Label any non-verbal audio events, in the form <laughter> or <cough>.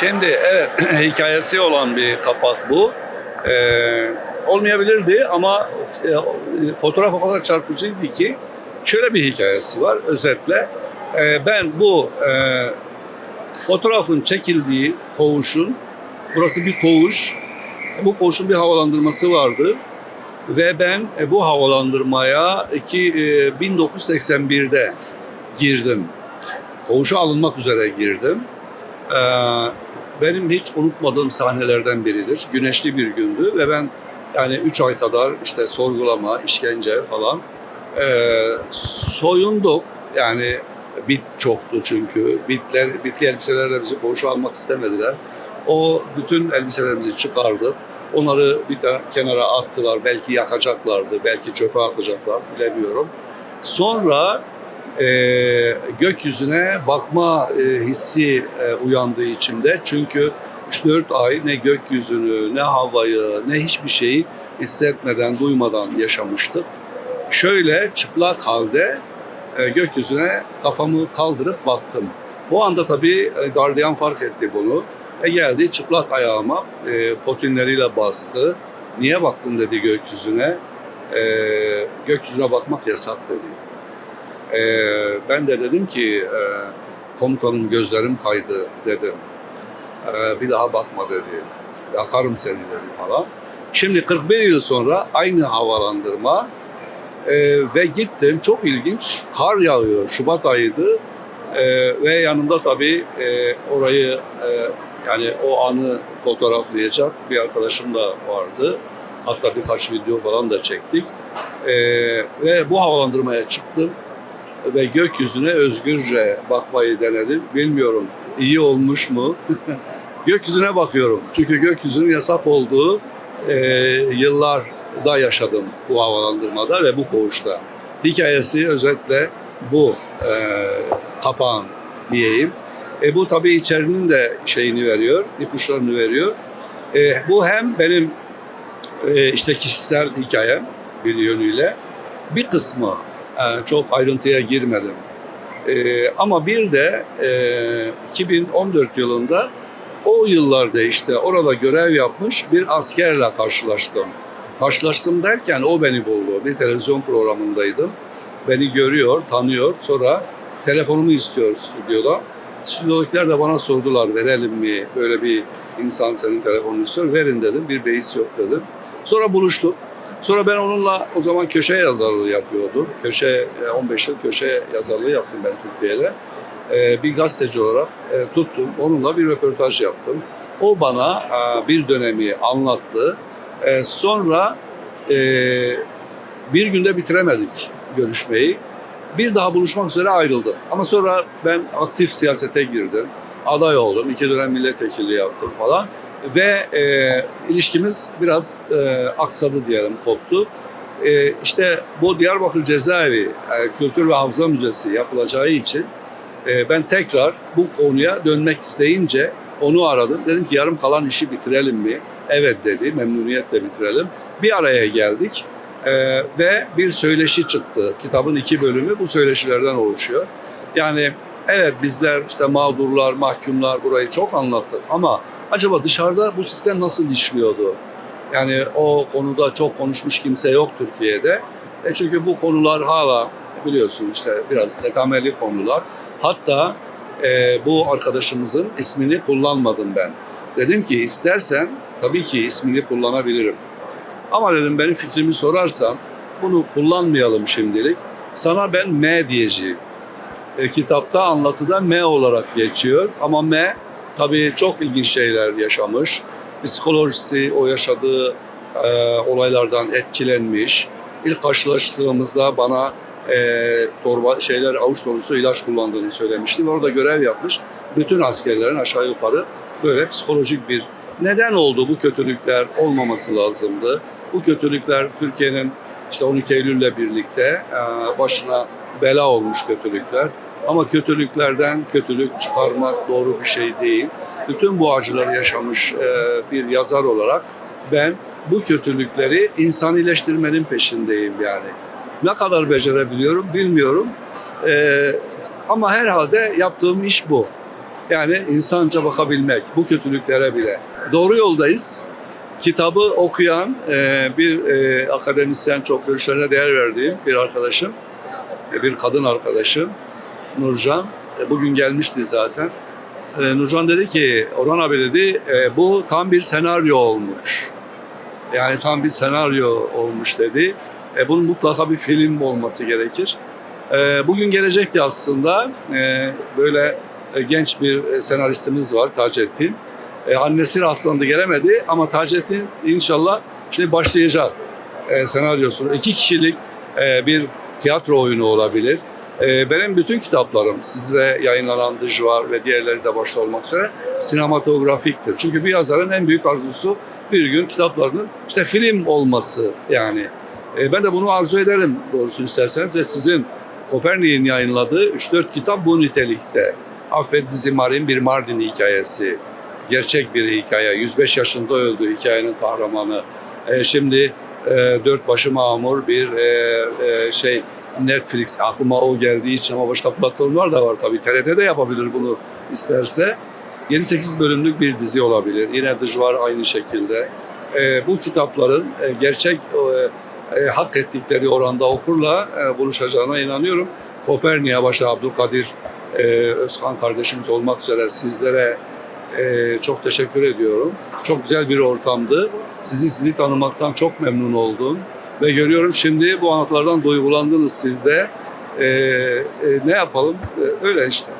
Şimdi evet <clears throat> hikayesi olan bir kapak bu. Ee, olmayabilirdi ama e, fotoğraf o kadar çarpıcıydı ki şöyle bir hikayesi var özetle. Ee, ben bu e, fotoğrafın çekildiği koğuşun, burası bir koğuş, bu koğuşun bir havalandırması vardı. Ve ben e, bu havalandırmaya iki, e, 1981'de girdim. Koğuşa alınmak üzere girdim. Ee, benim hiç unutmadığım sahnelerden biridir. Güneşli bir gündü ve ben yani 3 ay kadar işte sorgulama, işkence falan ee, soyunduk. Yani bit çoktu çünkü. Bitler, bitli elbiselerle bizi koğuşa almak istemediler. O bütün elbiselerimizi çıkardık. Onları bir tane kenara attılar. Belki yakacaklardı, belki çöpe atacaklar bilemiyorum. Sonra e, gökyüzüne bakma e, hissi e, uyandığı içimde. Çünkü 3-4 ay ne gökyüzünü, ne havayı, ne hiçbir şeyi hissetmeden, duymadan yaşamıştık. Şöyle çıplak halde e, gökyüzüne kafamı kaldırıp baktım. Bu anda tabii e, gardiyan fark etti bunu. E geldi çıplak ayağıma e, potinleriyle bastı. Niye baktın dedi gökyüzüne. E, gökyüzüne bakmak yasak dedi. E, ben de dedim ki e, komutanım gözlerim kaydı dedim. E, bir daha bakma dedi. Yakarım seni dedi falan. Şimdi 41 yıl sonra aynı havalandırma e, ve gittim. Çok ilginç. Kar yağıyor. Şubat ayıydı. E, ve yanımda tabii e, orayı e, yani o anı fotoğraflayacak bir arkadaşım da vardı. Hatta birkaç video falan da çektik. E, ve bu havalandırmaya çıktım ve gökyüzüne özgürce bakmayı denedim. Bilmiyorum iyi olmuş mu? <laughs> Gökyüzüne bakıyorum. Çünkü gökyüzünün yasak olduğu e, yıllarda yaşadım bu havalandırmada ve bu koğuşta. Hikayesi özetle bu e, kapağın diyeyim. E, bu tabii içerinin de şeyini veriyor, ipuçlarını veriyor. E, bu hem benim e, işte kişisel hikayem bir yönüyle bir kısmı çok ayrıntıya girmedim. E, ama bir de e, 2014 yılında o yıllarda işte orada görev yapmış bir askerle karşılaştım. Karşılaştım derken o beni buldu. Bir televizyon programındaydım. Beni görüyor, tanıyor. Sonra telefonumu istiyor stüdyoda. Stüdyodakiler de bana sordular verelim mi? Böyle bir insan senin telefonunu istiyor. Verin dedim. Bir beis yok dedim. Sonra buluştuk. Sonra ben onunla o zaman köşe yazarlığı yapıyordum. Köşe, e, 15 yıl köşe yazarlığı yaptım ben Türkiye'de. E, Bir gazeteci olarak e, tuttum. Onunla bir röportaj yaptım. O bana e, bir dönemi anlattı. E, Sonra e, bir günde bitiremedik görüşmeyi. Bir daha buluşmak üzere ayrıldık. Ama sonra ben aktif siyasete girdim. Aday oldum. iki dönem milletvekilliği yaptım falan. Ve e, ilişkimiz biraz e, aksadı diyelim, koptu. E, işte bu Diyarbakır Cezaevi e, Kültür ve Hafıza Müzesi yapılacağı için e, ben tekrar bu konuya dönmek isteyince onu aradım. Dedim ki yarım kalan işi bitirelim mi? Evet dedi, memnuniyetle bitirelim. Bir araya geldik e, ve bir söyleşi çıktı. Kitabın iki bölümü bu söyleşilerden oluşuyor. Yani evet bizler işte mağdurlar, mahkumlar burayı çok anlattık ama acaba dışarıda bu sistem nasıl işliyordu? Yani o konuda çok konuşmuş kimse yok Türkiye'de. E çünkü bu konular hala biliyorsunuz işte biraz tekameli konular. Hatta e, bu arkadaşımızın ismini kullanmadım ben. Dedim ki istersen tabii ki ismini kullanabilirim. Ama dedim benim fikrimi sorarsan bunu kullanmayalım şimdilik. Sana ben M diyeceğim. E, kitapta anlatıda M olarak geçiyor ama M tabii çok ilginç şeyler yaşamış. Psikolojisi o yaşadığı e, olaylardan etkilenmiş. İlk karşılaştığımızda bana e, torba şeyler avuç dolusu ilaç kullandığını söylemişti. ve Orada görev yapmış. Bütün askerlerin aşağı yukarı böyle psikolojik bir neden oldu bu kötülükler olmaması lazımdı. Bu kötülükler Türkiye'nin işte 12 Eylül'le birlikte e, başına bela olmuş kötülükler. Ama kötülüklerden kötülük çıkarmak doğru bir şey değil. Bütün bu acıları yaşamış e, bir yazar olarak ben bu kötülükleri insanileştirmenin peşindeyim yani. Ne kadar becerebiliyorum bilmiyorum. E, ama herhalde yaptığım iş bu. Yani insanca bakabilmek bu kötülüklere bile. Doğru yoldayız. Kitabı okuyan e, bir akademisyen çok görüşlerine değer verdiğim bir arkadaşım, bir kadın arkadaşım Nurcan. E, bugün gelmişti zaten. E, Nurcan dedi ki, Orhan abi dedi, e, bu tam bir senaryo olmuş. Yani tam bir senaryo olmuş dedi. Bunun mutlaka bir film olması gerekir. E, bugün gelecekti aslında. Böyle genç bir senaristimiz var Taceddin. Annesi rastlandı gelemedi ama Taceddin inşallah şimdi başlayacak e, senaryosunu. İki kişilik bir tiyatro oyunu olabilir. E, benim bütün kitaplarım sizde yayınlanan Dijvar ve diğerleri de başta olmak üzere sinematografiktir. Çünkü bir yazarın en büyük arzusu bir gün kitaplarının işte film olması yani. E, ben de bunu arzu ederim doğrusunu isterseniz ve sizin Kopernik'in yayınladığı 3-4 kitap bu nitelikte. Affet bizi Marin bir Mardin hikayesi. Gerçek bir hikaye. 105 yaşında öldü hikayenin kahramanı. E, şimdi e, Dört Başı Mamur bir e, e, şey Netflix aklıma o geldiği için ama başka platformlar da var tabii. TRT de yapabilir bunu isterse. 7-8 bölümlük bir dizi olabilir. Yine Dijvar aynı şekilde. E, bu kitapların e, gerçek e, e, hak ettikleri oranda okurla e, buluşacağına inanıyorum. Kopernik'e başta Abdülkadir e, Özkan kardeşimiz olmak üzere sizlere e, çok teşekkür ediyorum. Çok güzel bir ortamdı. Sizi sizi tanımaktan çok memnun oldum. Ve görüyorum şimdi bu anlatılardan duygulandınız siz de. E, e, ne yapalım? E, öyle işte.